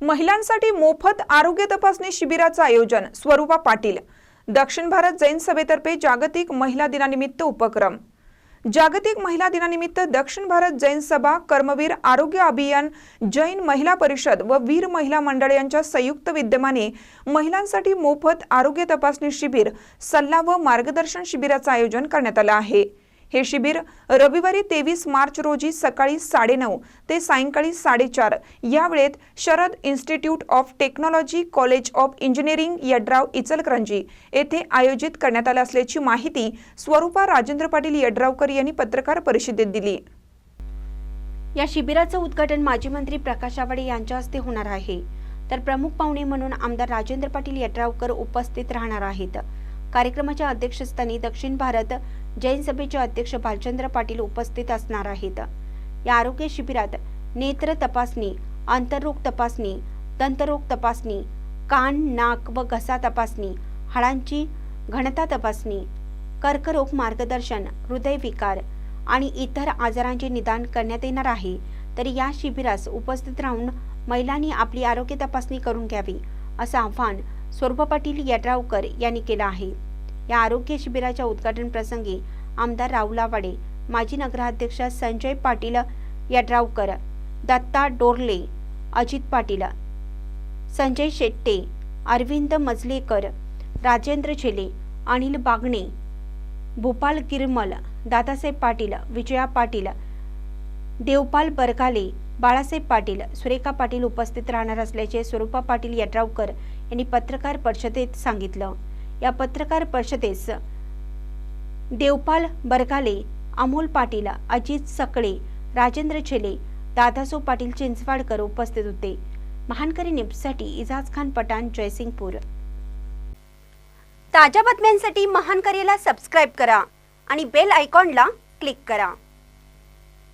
महिलांसाठी मोफत आरोग्य तपासणी शिबिराचं आयोजन स्वरूपा पाटील. दक्षिण भारत जैन सभेतर्फे जागतिक महिला दिनानिमित्त उपक्रम. जागतिक महिला दिनानिमित्त दक्षिण भारत जैन सभा कर्मवीर आरोग्य अभियान जैन महिला परिषद व वीर महिला मंडळ यांच्या संयुक्त विद्यमाने महिलांसाठी मोफत आरोग्य तपासणी शिबिर सल्ला व मार्गदर्शन शिबिराचं आयोजन करण्यात आलं आहे. हे शिबिर रविवारी तेवीस मार्च रोजी सकाळी साडेनऊ ते सायंकाळी साडेचार या वेळेत Sharad institute of technology college of engineering Yadrav Ichalkaranji येथे आयोजित करण्यात आलं असल्याची माहिती स्वरूपा राजेंद्र पाटील यड्रावकर यांनी पत्रकार परिषदेत दिली. या शिबिराचं उद्घाटन माजी मंत्री प्रकाश आवाडे यांच्या हस्ते होणार आहे. तर प्रमुख पाहुणे म्हणून आमदार राजेंद्र पाटील यड्रावकर उपस्थित राहणार आहेत. कार्यक्रमाच्या अध्यक्षस्थानी दक्षिण भारत जैन सभेचे अध्यक्ष भालचंद्र पाटील उपस्थित असणार आहेत. या आरोग्य शिबिरात नेत्र तपासणी आंतररोग तपासणी दंतरोग तपासणी कान नाक व घसा तपासणी हाडांची घनता तपासणी कर्करोग मार्गदर्शन हृदयविकार आणि इतर आजारांचे निदान करण्यात येणार आहे. तर या शिबिरास उपस्थित राहून महिलांनी आपली आरोग्य तपासणी करून घ्यावी असं आव्हान स्वरूपा पाटील यड्रावकर यांनी केलं आहे. या आरोग्य शिबिराच्या उद्घाटन प्रसंगी आमदार राहुल आवाडे माजी नगराध्यक्ष संजय पाटील यड्रावकर दत्ता डोरले अजित पाटील संजय शेट्टे अरविंद मजलेकर राजेंद्र झेले अनिल बागणे भूपाल गिरमल दादासाहेब पाटील विजया पाटील देवपाल बरगाले बाळासाहेब पाटील सुरेखा पाटील उपस्थित राहणार असल्याचे स्वरूपा पाटील यड्रावकर यांनी पत्रकार परिषदेत सांगितलं. या पत्रकार परिषदेस देवपाल बरगाले अमोल पाटील अजित सकळे राजेंद्र छेले दादासो पाटील चिंचवाडकर उपस्थित होते. महानकरी न्यूजसाठी इजाज खान पठाण जयसिंगपूर. ताज्या बातम्यांसाठी महानकरीला सबस्क्राईब करा आणि बेल आयकॉनला क्लिक करा.